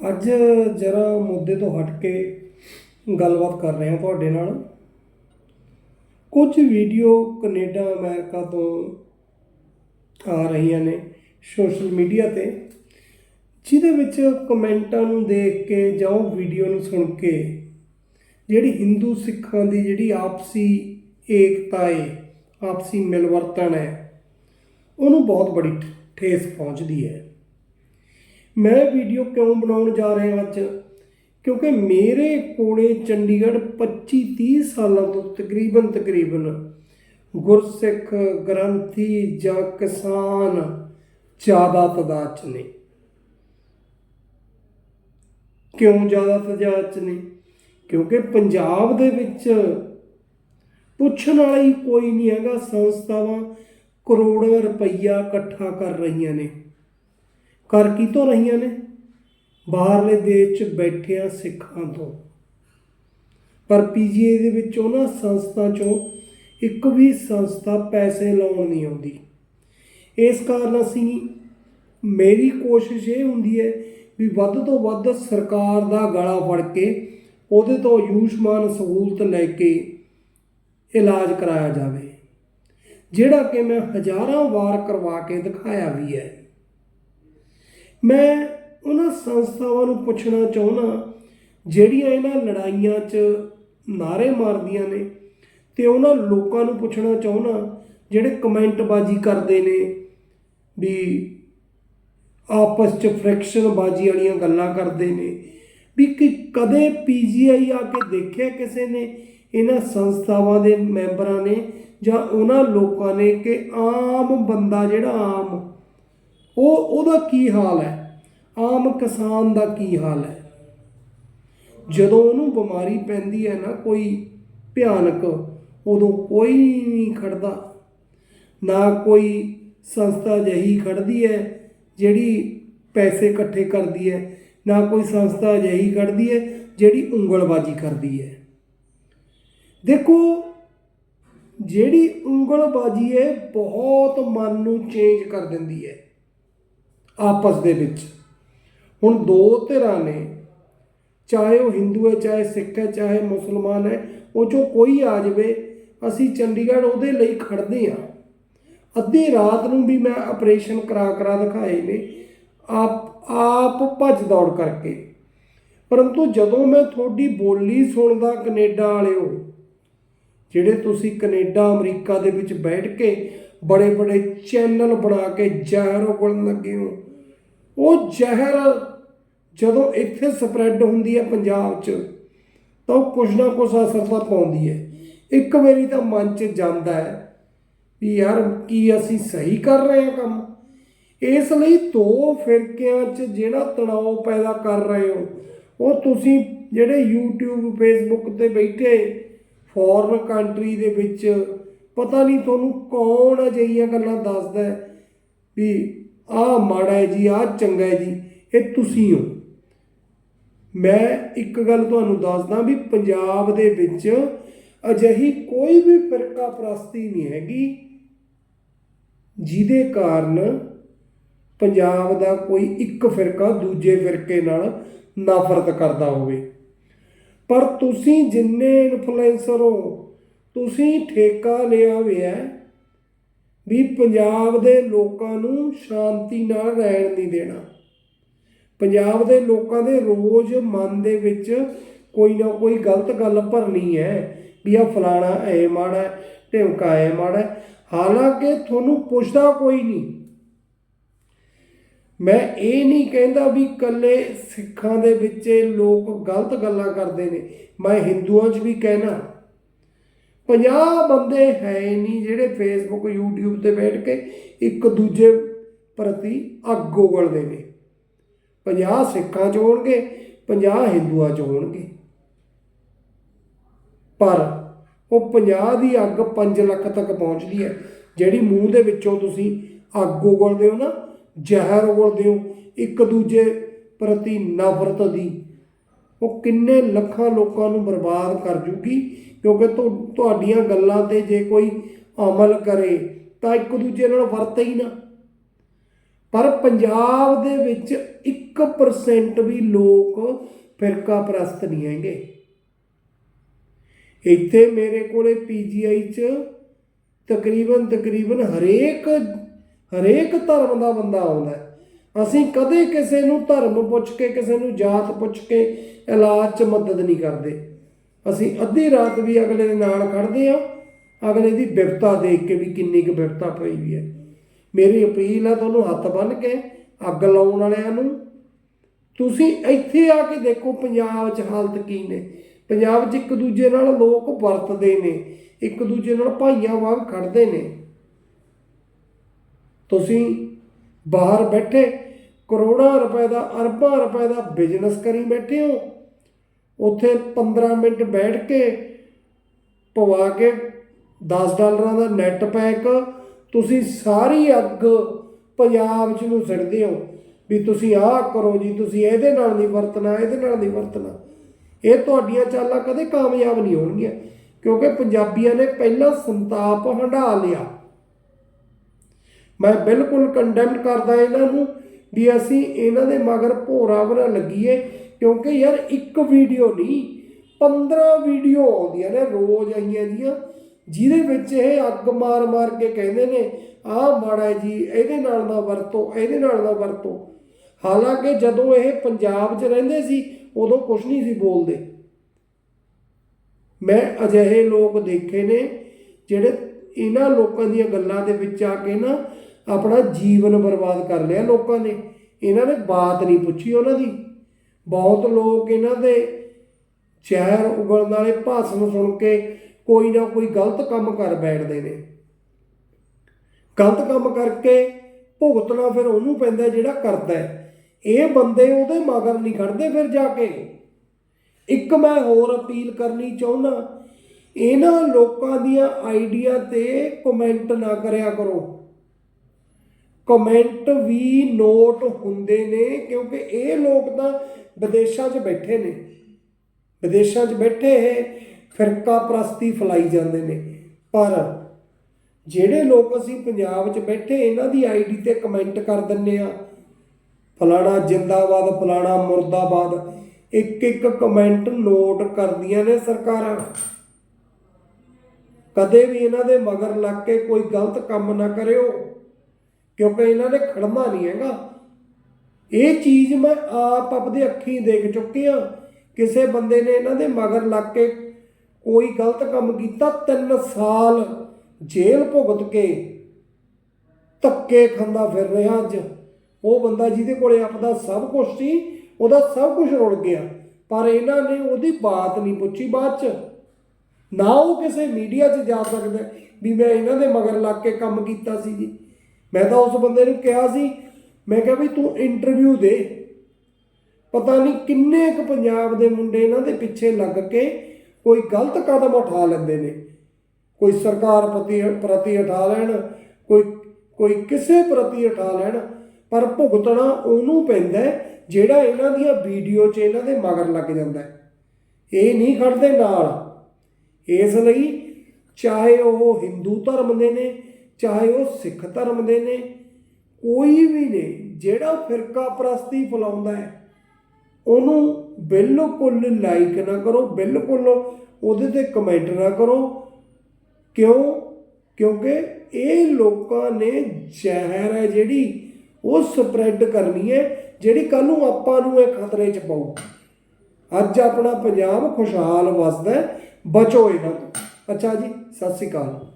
ਅੱਜ ਜਰਾ ਮੁੱਦੇ ਤੋਂ ਹਟ ਕੇ ਗੱਲਬਾਤ ਕਰ ਰਹੇ ਹਾਂ ਤੁਹਾਡੇ ਨਾਲ। ਕੁਝ ਵੀਡੀਓ ਕੈਨੇਡਾ, ਅਮਰੀਕਾ ਤੋਂ ਆ ਰਹੀਆਂ ਨੇ ਸੋਸ਼ਲ ਮੀਡੀਆ ਤੇ, ਜਿਹਦੇ ਵਿੱਚ ਕਮੈਂਟਾਂ ਨੂੰ ਦੇਖ ਕੇ ਜਾਂ ਉਹ ਵੀਡੀਓ ਨੂੰ ਸੁਣ ਕੇ ਜਿਹੜੀ ਹਿੰਦੂ ਸਿੱਖਾਂ ਦੀ ਜਿਹੜੀ ਆਪਸੀ ਏਕਤਾ ਹੈ ਆਪਸੀ ਮਿਲਵਰਤਨ ਹੈ, ਉਹਨੂੰ ਬਹੁਤ ਬੜੀ ਠੇਸ ਪਹੁੰਚਦੀ ਹੈ। ਮੈਂ ਵੀਡੀਓ ਕਿਉਂ ਬਣਾਉਣ ਜਾ ਰਿਹਾ ਅੱਜ? ਕਿਉਂਕਿ ਮੇਰੇ ਕੋਲੇ ਚੰਡੀਗੜ੍ਹ 25 30 ਸਾਲਾਂ ਤੋਂ ਤਕਰੀਬਨ ਤਕਰੀਬਨ ਗੁਰਸਿੱਖ, ਗ੍ਰੰਥੀ ਜਾਂ ਕਿਸਾਨ ਜ਼ਿਆਦਾ ਤਾਦਾਦ ਚ ਨੇ। ਕਿਉਂ ਜ਼ਿਆਦਾ ਤਾਦਾਦ ਚ ਨੇ? ਕਿਉਂਕਿ ਪੰਜਾਬ ਦੇ ਵਿੱਚ ਪੁੱਛਣ ਵਾਲਾ ਹੀ ਕੋਈ ਨਹੀਂ ਹੈਗਾ। ਸੰਸਥਾਵਾਂ ਕਰੋੜਾਂ ਰੁਪਈਆ ਇਕੱਠਾ ਕਰ ਰਹੀਆਂ ਨੇ। ਕਰ ਕੀ ਤੋਂ ਰਹੀਆਂ ਨੇ? ਬਾਹਰਲੇ ਦੇਸ਼ 'ਚ ਬੈਠਿਆਂ ਸਿੱਖਾਂ ਤੋਂ। ਪਰ ਪੀਜੀਏ ਦੇ ਵਿੱਚ ਉਹਨਾਂ ਸੰਸਥਾ 'ਚੋਂ ਇੱਕ ਵੀ ਸੰਸਥਾ ਪੈਸੇ ਲਾਉਣ ਨਹੀਂ ਆਉਂਦੀ। ਇਸ ਕਾਰਨ ਅਸੀਂ, ਮੇਰੀ ਕੋਸ਼ਿਸ਼ ਇਹ ਹੁੰਦੀ ਹੈ ਵੀ ਵੱਧ ਤੋਂ ਵੱਧ ਸਰਕਾਰ ਦਾ ਗਲਾ ਫੜ ਕੇ ਉਹਦੇ ਤੋਂ ਆਯੁਸ਼ਮਾਨ ਸਹੂਲਤ ਲੈ ਕੇ ਇਲਾਜ ਕਰਾਇਆ ਜਾਵੇ। ਜਿਹੜਾ ਕਿ ਮੈਂ ਹਜ਼ਾਰਾਂ ਵਾਰ ਕਰਵਾ ਕੇ ਦਿਖਾਇਆ ਵੀ ਹੈ। ਮੈਂ ਉਹਨਾਂ ਸੰਸਥਾਵਾਂ ਨੂੰ ਪੁੱਛਣਾ ਚਾਹੁੰਦਾ ਜਿਹੜੀਆਂ ਇਹਨਾਂ ਲੜਾਈਆਂ 'ਚ ਨਾਰੇ ਮਾਰਦੀਆਂ ਨੇ ਤੇ ਉਹਨਾਂ ਲੋਕਾਂ ਨੂੰ ਪੁੱਛਣਾ ਚਾਹੁੰਦਾ ਜਿਹੜੇ ਕਮੈਂਟ ਬਾਜੀ ਕਰਦੇ ਨੇ ਵੀ ਆਪਸ 'ਚ ਫ੍ਰਿਕਸ਼ਨ ਬਾਜੀ ਵਾਲੀਆਂ ਗੱਲਾਂ ਕਰਦੇ ਨੇ, ਵੀ ਕਿ ਕਦੇ ਪੀਜੀਆਈ ਆ ਕੇ ਦੇਖਿਆ ਕਿਸੇ ਨੇ ਇਹਨਾਂ ਸੰਸਥਾਵਾਂ ਦੇ ਮੈਂਬਰਾਂ ਨੇ ਜਾਂ ਉਹਨਾਂ ਲੋਕਾਂ ਨੇ ਕਿ ਆਮ ਬੰਦਾ ਜਿਹੜਾ ਆਮ ਉਹ, ਉਹਦਾ ਕੀ ਹਾਲ ਹੈ? ਆਮ ਕਿਸਾਨ ਦਾ ਕੀ ਹਾਲ ਹੈ? ਜਦੋਂ ਉਹਨੂੰ ਬਿਮਾਰੀ ਪੈਂਦੀ ਹੈ ਨਾ, ਕੋਈ ਭਿਆਨਕ, ਉਦੋਂ ਕੋਈ ਨਹੀਂ ਖੜਦਾ। ਨਾ ਕੋਈ ਸੰਸਥਾ ਜਹੀ ਖੜਦੀ ਹੈ, ਜਿਹੜੀ ਪੈਸੇ ਇਕੱਠੇ ਕਰਦੀ ਹੈ। ਨਾ ਕੋਈ ਸੰਸਥਾ ਜਹੀ ਖੜਦੀ ਹੈ, ਜਿਹੜੀ ਉਂਗਲਬਾਜੀ ਕਰਦੀ ਹੈ। ਦੇਖੋ, ਜਿਹੜੀ ਉਂਗਲਬਾਜੀ ਹੈ, ਬਹੁਤ ਮਨ ਨੂੰ ਚੇਂਜ ਕਰ ਦਿੰਦੀ ਹੈ। ਆਪਸ ਦੇ ਵਿੱਚ। ਹੁਣ ਦੋ ਧਿਰਾਂ ਨੇ, ਚਾਹੇ ਉਹ ਹਿੰਦੂ ਹੈ, ਚਾਹੇ ਸਿੱਖ ਹੈ, ਚਾਹੇ ਮੁਸਲਮਾਨ ਹੈ, ਉਹ ਚੋਂ ਕੋਈ ਆ ਜਾਵੇ, ਅਸੀਂ ਚੰਡੀਗੜ੍ਹ ਉਹਦੇ ਲਈ ਖੜਦੇ ਆ ਅੱਧੀ ਰਾਤ ਨੂੰ ਵੀ ਮੈਂ ਆਪਰੇਸ਼ਨ ਕਰਾ ਕਰਾ ਦਿਖਾਏ ਨੇ, ਆਪ ਆਪ ਭੱਜ ਦੌੜ ਕਰਕੇ। ਪਰੰਤੂ ਜਦੋਂ ਮੈਂ ਤੁਹਾਡੀ ਬੋਲੀ ਸੁਣਦਾ ਕੈਨੇਡਾ ਵਾਲਿਓ, ਜਿਹੜੇ ਤੁਸੀਂ ਕੈਨੇਡਾ, ਅਮਰੀਕਾ ਦੇ ਵਿੱਚ ਬੈਠ ਕੇ ਬੜੇ ਬੜੇ ਚੈਨਲ ਬਣਾ ਕੇ ਜ਼ਹਿਰ ਉਗਲਣ ਲੱਗੇ ਹੋ। ਉਹ ਜ਼ਹਿਰ ਜਦੋਂ ਇੱਥੇ ਸਪਰੈਡ ਹੁੰਦੀ ਹੈ ਪੰਜਾਬ 'ਚ, ਤਾਂ ਉਹ ਕੁਛ ਨਾ ਕੁਛ ਅਸਰ ਤਾਂ ਪਾਉਂਦੀ ਹੈ। ਇੱਕ ਵਾਰੀ ਤਾਂ ਮਨ 'ਚ ਜਾਂਦਾ ਹੈ ਵੀ ਯਾਰ ਕੀ ਅਸੀਂ ਸਹੀ ਕਰ ਰਹੇ ਹਾਂ ਕੰਮ? ਇਸ ਲਈ ਦੋ ਫਿਰਕਿਆਂ 'ਚ ਜਿਹੜਾ ਤਣਾਅ ਪੈਦਾ ਕਰ ਰਹੇ ਹੋ, ਉਹ ਤੁਸੀਂ ਜਿਹੜੇ YouTube, Facebook ਤੇ ਬੈਠੇ ਫੋਰਨ ਕੰਟਰੀ ਦੇ ਵਿੱਚ ਪਤਾ ਨਹੀਂ ਤੁਹਾਨੂੰ ਕੌਣ ਅਜਿਹੀਆਂ ਗੱਲਾਂ ਦੱਸਦਾ ਹੈ ਵੀ ਆਹ ਮਾੜਾ ਹੈ ਜੀ, ਆਹ ਚੰਗਾ ਹੈ ਜੀ, ਇਹ ਤੁਸੀਂ ਹੋ। ਮੈਂ ਇੱਕ ਗੱਲ ਤੁਹਾਨੂੰ ਦੱਸਦਾ ਵੀ ਪੰਜਾਬ ਦੇ ਵਿੱਚ ਅਜਿਹੀ ਕੋਈ ਵੀ ਫਿਰਕਾ ਪ੍ਰਸਤੀ ਨਹੀਂ ਹੈਗੀ ਜਿਹਦੇ ਕਾਰਨ ਪੰਜਾਬ ਦਾ ਕੋਈ ਇੱਕ ਫਿਰਕਾ ਦੂਜੇ ਫਿਰਕੇ ਨਾਲ ਨਫ਼ਰਤ ਕਰਦਾ ਹੋਵੇ। ਪਰ ਤੁਸੀਂ ਜਿੰਨੇ ਇਨਫਲੂਐਂਸਰ ਹੋ ਤੁਸੀਂ ਠੇਕਾ ਲਿਆ ਹੋਇਆ ਵੀ ਪੰਜਾਬ ਦੇ ਲੋਕਾਂ ਨੂੰ ਸ਼ਾਂਤੀ ਨਾਲ ਰਹਿਣ ਨਹੀਂ ਦੇਣਾ। ਪੰਜਾਬ ਦੇ ਲੋਕਾਂ ਦੇ ਰੋਜ਼ ਮਨ ਦੇ ਵਿੱਚ ਕੋਈ ਨਾ ਕੋਈ ਗਲਤ ਗੱਲ ਭਰਨੀ ਹੈ ਵੀ ਆ ਫਲਾਣਾ ਐ ਮਾੜਾ ਹੈ, ਢਿਮਕਾ ਐ ਮਾੜਾ ਹਾਲਾਂਕਿ ਤੁਹਾਨੂੰ ਪੁੱਛਦਾ ਕੋਈ ਨਹੀਂ। ਮੈਂ ਇਹ ਨਹੀਂ ਕਹਿੰਦਾ ਵੀ ਕੱਲੇ ਸਿੱਖਾਂ ਦੇ ਵਿੱਚ ਲੋਕ ਗਲਤ ਗੱਲਾਂ ਕਰਦੇ ਨੇ। ਮੈਂ ਹਿੰਦੂਆਂ 'ਚ ਵੀ ਕਹਿਣਾ। 50 ਬੰਦੇ ਹੈ ਨਹੀਂ ਜਿਹੜੇ ਫੇਸਬੁੱਕ YouTube ਤੇ ਬੈਠ ਕੇ ਇੱਕ ਦੂਜੇ ਪ੍ਰਤੀ ਅੱਗ ਉਗਲਦੇ ਨੇ। 50 ਸਿੱਖਾਂ 'ਚ ਹੋਣਗੇ 50 ਹਿੰਦੂਆਂ 'ਚ ਹੋਣਗੇ। ਪਰ ਉਹ 50 ਦੀ ਅੱਗ 5 ਲੱਖ ਤੱਕ ਪਹੁੰਚਦੀ ਹੈ। ਜਿਹੜੀ ਮੂੰਹ ਦੇ ਵਿੱਚੋਂ ਤੁਸੀਂ ਅੱਗ ਉਗਲਦੇ ਹੋ ਨਾ, ਜ਼ਹਿਰ ਉਗਲਦੇ ਹੋ, ਇੱਕ ਦੂਜੇ ਪ੍ਰਤੀ ਨਫ਼ਰਤ ਦੀ, ਉਹ ਕਿੰਨੇ ਲੱਖਾਂ ਲੋਕਾਂ ਨੂੰ ਬਰਬਾਦ ਕਰ ਜੂਗੀ। ਕਿਉਂਕਿ ਤੁ- ਤੁਹਾਡੀਆਂ ਗੱਲਾਂ ਤੇ ਜੇ ਕੋਈ ਅਮਲ ਕਰੇ ਤਾਂ ਇੱਕ ਦੂਜੇ ਨਾਲ ਵਰਤੇ ਹੀ ਨਾ। ਪਰ ਪੰਜਾਬ ਦੇ ਵਿੱਚ 1% ਵੀ ਲੋਕ ਫਿਰਕਾ ਪ੍ਰਸਤ ਨਹੀਂ ਹੈਗੇ। ਇੱਥੇ ਮੇਰੇ ਕੋਲੇ ਪੀਜੀਆਈ ਚ ਤਕਰੀਬਨ ਤਕਰੀਬਨ ਹਰੇਕ ਹਰੇਕ ਧਰਮ ਦਾ ਬੰਦਾ ਆਉਂਦਾ ਅਸੀਂ ਕਦੇ ਕਿਸੇ ਨੂੰ ਧਰਮ ਪੁੱਛ ਕੇ, ਕਿਸੇ ਨੂੰ ਜਾਤ ਪੁੱਛ ਕੇ ਇਲਾਜ 'ਚ ਮਦਦ ਨਹੀਂ ਕਰਦੇ। ਅਸੀਂ ਅੱਧੀ ਰਾਤ ਵੀ ਅਗਲੇ ਦੇ ਨਾਲ ਖੜਦੇ ਆ ਅਗਲੇ ਦੀ ਵਿਪਤਾ ਦੇਖ ਕੇ ਵੀ ਕਿੰਨੀ ਕੁ ਵਿਪਤਾ ਪਈ ਵੀ ਹੈ। ਮੇਰੀ ਅਪੀਲ ਹੈ ਤੁਹਾਨੂੰ ਹੱਥ ਬੰਨ੍ਹ ਕੇ ਅੱਗ ਲਾਉਣ ਵਾਲਿਆਂ ਨੂੰ। ਤੁਸੀਂ ਇੱਥੇ ਆ ਕੇ ਦੇਖੋ ਪੰਜਾਬ 'ਚ ਹਾਲਤ ਕੀ ਨੇ। ਪੰਜਾਬ 'ਚ ਇੱਕ ਦੂਜੇ ਨਾਲ ਲੋਕ ਵਰਤਦੇ ਨੇ। ਇੱਕ ਦੂਜੇ ਨਾਲ ਭਾਈਆਂ ਵਾਂਗ ਖੜਦੇ ਨੇ। ਤੁਸੀਂ ਬਾਹਰ ਬੈਠੇ ਕਰੋੜਾਂ ਰੁਪਏ ਦਾ, ਅਰਬਾਂ ਰੁਪਏ ਦਾ ਬਿਜ਼ਨਸ ਕਰੀ ਬੈਠੇ ਹੋ। ਉੱਥੇ 15 ਮਿੰਟ ਬੈਠ ਕੇ ਪਵਾ ਕੇ 10 ਡਾਲਰਾਂ ਦਾ ਨੈਟ ਪੈਕ, ਤੁਸੀਂ ਸਾਰੀ ਅੱਗ ਪੰਜਾਬ 'ਚ ਨੂੰ ਸਿੱਟਦੇ ਹੋ ਵੀ ਤੁਸੀਂ ਆਹ ਕਰੋ ਜੀ, ਤੁਸੀਂ ਇਹਦੇ ਨਾਲ ਨਹੀਂ ਵਰਤਣਾ, ਇਹਦੇ ਨਾਲ ਨਹੀਂ ਵਰਤਣਾ। ਇਹ ਤੁਹਾਡੀਆਂ ਚਾਲਾਂ ਕਦੇ ਕਾਮਯਾਬ ਨਹੀਂ ਹੋਣਗੀਆਂ, ਕਿਉਂਕਿ ਪੰਜਾਬੀਆਂ ਨੇ ਪਹਿਲਾਂ ਸੰਤਾਪ ਹੰਢਾ ਲਿਆ। ਮੈਂ ਬਿਲਕੁਲ ਕੰਡੈਮ ਕਰਦਾ ਇਹਨਾਂ ਨੂੰ ਵੀ ਅਸੀਂ ਇਹਨਾਂ ਦੇ ਮਗਰ ਭੋਰਾ ਬਣਾ ਲੱਗੀਏ ਕਿਉਂਕਿ ਯਾਰ ਇੱਕ ਵੀਡੀਓ ਨਹੀਂ 15 ਵੀਡੀਓ ਆਉਂਦੀਆਂ ਨੇ ਰੋਜ਼ ਆਈਆਂ ਦੀਆਂ, ਜਿਹਦੇ ਵਿੱਚ ਇਹ ਅੱਗ ਮਾਰ ਮਾਰ ਕੇ ਕਹਿੰਦੇ ਨੇ, ਆਹ ਮਾੜਾ ਜੀ, ਇਹਦੇ ਨਾਲ ਨਾ ਵਰਤੋ, ਇਹਦੇ ਨਾਲ ਨਾ ਵਰਤੋ। ਹਾਲਾਂਕਿ ਜਦੋਂ ਇਹ ਪੰਜਾਬ 'ਚ ਰਹਿੰਦੇ ਸੀ, ਉਦੋਂ ਕੁਝ ਨਹੀਂ ਸੀ ਬੋਲਦੇ। ਮੈਂ ਅਜਿਹੇ ਲੋਕ ਦੇਖੇ ਨੇ, ਜਿਹੜੇ ਇਹਨਾਂ ਲੋਕਾਂ ਦੀਆਂ ਗੱਲਾਂ ਦੇ ਵਿੱਚ ਆ ਕੇ ਨਾ ਆਪਣਾ ਜੀਵਨ ਬਰਬਾਦ ਕਰ ਲਿਆ ਲੋਕਾਂ ਨੇ। ਇਹਨਾਂ ਨੇ ਬਾਤ ਨਹੀਂ ਪੁੱਛੀ ਉਹਨਾਂ ਦੀ। ਬਹੁਤ ਲੋਕ ਇਹਨਾਂ ਦੇ ਚਿਹਰ ਉਗਲਣ ਵਾਲੇ ਭਾਸ਼ਣ ਸੁਣ ਕੇ ਕੋਈ ਨਾ ਕੋਈ ਗਲਤ ਕੰਮ ਕਰ ਬੈਠਦੇ ਨੇ। ਗਲਤ ਕੰਮ ਕਰਕੇ ਭੁਗਤਣਾ ਫਿਰ ਉਹਨੂੰ ਪੈਂਦਾ ਜਿਹੜਾ ਕਰਦਾ ਇਹ ਬੰਦੇ ਉਹਦੇ ਮਗਰ ਨਹੀਂ ਖੜਦੇ ਫਿਰ ਜਾ ਕੇ। ਇੱਕ ਮੈਂ ਹੋਰ ਅਪੀਲ ਕਰਨੀ ਚਾਹੁੰਦਾ, ਇਹਨਾਂ ਲੋਕਾਂ ਦੀਆਂ ਆਈਡੀਆ ਤੇ ਕਮੈਂਟ ਨਾ ਕਰਿਆ ਕਰੋ। ਕਮੈਂਟ ਵੀ ਨੋਟ ਹੁੰਦੇ ਨੇ, ਕਿਉਂਕਿ ਇਹ ਲੋਕ ਤਾਂ ਵਿਦੇਸ਼ਾਂ 'ਚ ਬੈਠੇ ਨੇ। ਵਿਦੇਸ਼ਾਂ 'ਚ ਬੈਠੇ ਇਹ ਫਿਰਕਾ ਪ੍ਰਸਤੀ ਫਲਾਈ ਜਾਂਦੇ ਨੇ। ਪਰ ਜਿਹੜੇ ਲੋਕ ਅਸੀਂ ਪੰਜਾਬ 'ਚ ਬੈਠੇ, ਇਹਨਾਂ ਦੀ ਆਈਡੀ ਤੇ ਕਮੈਂਟ ਕਰ ਦਿੰਨੇ ਆ। ਫਲਾਣਾ ਜਿੰਦਾਬਾਦ, ਫਲਾਣਾ ਮੁਰਦਾਬਾਦ ਇੱਕ ਇੱਕ ਕਮੈਂਟ ਨੋਟ ਕਰਦੀਆਂ ਨੇ ਸਰਕਾਰਾਂ। ਕਦੇ ਵੀ ਇਹਨਾਂ ਦੇ ਮਗਰ ਲੱਗ ਕੇ ਕੋਈ ਗਲਤ ਕੰਮ ਨਾ ਕਰਿਓ। ਕਿਉਂਕਿ ਇਹਨਾਂ ਨੇ ਖੜਨਾ ਨਹੀਂ ਹੈਗਾ। ਇਹ ਚੀਜ਼ ਮੈਂ ਆਪ ਆਪਦੇ ਅੱਖੀਂ ਦੇਖ ਚੁੱਕਿਆ ਕਿਸੇ ਬੰਦੇ ਨੇ ਇਹਨਾਂ ਦੇ ਮਗਰ ਲੱਗ ਕੇ ਕੋਈ ਗਲਤ ਕੰਮ ਕੀਤਾ 3 ਸਾਲ ਜੇਲ੍ਹ ਭੁਗਤ ਕੇ ਧੱਕੇ ਖਾਂਦਾ ਫਿਰ ਰਿਹਾ ਅੱਜ। ਉਹ ਬੰਦਾ ਜਿਹਦੇ ਕੋਲੇ ਆਪਦਾ ਸਭ ਕੁਝ ਸੀ, ਉਹਦਾ ਸਭ ਕੁਝ ਰੁੜ ਗਿਆ। ਪਰ ਇਹਨਾਂ ਨੇ ਉਹਦੀ ਬਾਤ ਨਹੀਂ ਪੁੱਛੀ ਬਾਅਦ ਚ। ਨਾ ਉਹ ਕਿਸੇ ਮੀਡੀਆ 'ਚ ਜਾ ਸਕਦਾ ਵੀ ਮੈਂ ਇਹਨਾਂ ਦੇ ਮਗਰ ਲੱਗ ਕੇ ਕੰਮ ਕੀਤਾ ਸੀ ਜੀ। ਮੈਂ ਤਾਂ ਉਸ ਬੰਦੇ ਨੂੰ ਕਿਹਾ ਸੀ, ਮੈਂ ਕਿਹਾ ਵੀ ਤੂੰ ਇੰਟਰਵਿਊ ਦੇ। ਪਤਾ ਨਹੀਂ ਕਿੰਨੇ ਕੁ ਪੰਜਾਬ ਦੇ ਮੁੰਡੇ ਇਹਨਾਂ ਦੇ ਪਿੱਛੇ ਲੱਗ ਕੇ ਕੋਈ ਗਲਤ ਕਦਮ ਉਠਾ ਲੈਂਦੇ ਨੇ। ਕੋਈ ਸਰਕਾਰ ਪ੍ਰਤੀ ਪ੍ਰਤੀ ਉਠਾ ਲੈਣ, ਕੋਈ ਕੋਈ ਕਿਸੇ ਪ੍ਰਤੀ ਉਠਾ ਲੈਣ, ਪਰ ਭੁਗਤਣਾ ਉਹਨੂੰ ਪੈਂਦਾ ਜਿਹੜਾ ਇਹਨਾਂ ਦੀਆਂ ਵੀਡੀਓ 'ਚ ਇਹਨਾਂ ਦੇ ਮਗਰ ਲੱਗ ਜਾਂਦਾ ਇਹ ਨਹੀਂ ਖੜਦੇ ਨਾਲ। ਇਸ ਲਈ ਚਾਹੇ ਉਹ ਹਿੰਦੂ ਧਰਮ ਦੇ ਨੇ ਚਾਹੇ ਉਹ ਸਿੱਖ ਧਰਮ ਦੇ ਨੇ, ਕੋਈ ਵੀ ਨੇ, ਜਿਹੜਾ ਫਿਰਕਾ ਪ੍ਰਸਤੀ ਫਲਾਉਂਦਾ ਹੈ, ਉਹਨੂੰ ਬਿਲਕੁਲ ਲਾਈਕ ਨਾ ਕਰੋ, ਬਿਲਕੁਲ ਉਹਦੇ ਤੇ ਕਮੈਂਟ ਨਾ ਕਰੋ। ਕਿਉਂ? ਕਿਉਂਕਿ ਇਹ ਲੋਕਾਂ ਨੇ ਜ਼ਹਿਰ ਹੈ ਜਿਹੜੀ ਉਹ ਸਪਰੈਡ ਕਰਨੀ ਹੈ, ਜਿਹੜੀ ਕੱਲ ਨੂੰ ਆਪਾਂ ਨੂੰ ਇਹ ਖਤਰੇ 'ਚ ਪਾਉ ਅੱਜ ਆਪਣਾ ਪੰਜਾਬ ਖੁਸ਼ਹਾਲ ਵਸਦਾ ਬਚੋ ਇਹਨਾਂ ਤੋਂ। ਅੱਛਾ ਜੀ, ਸਤਿ ਸ਼੍ਰੀ ਅਕਾਲ।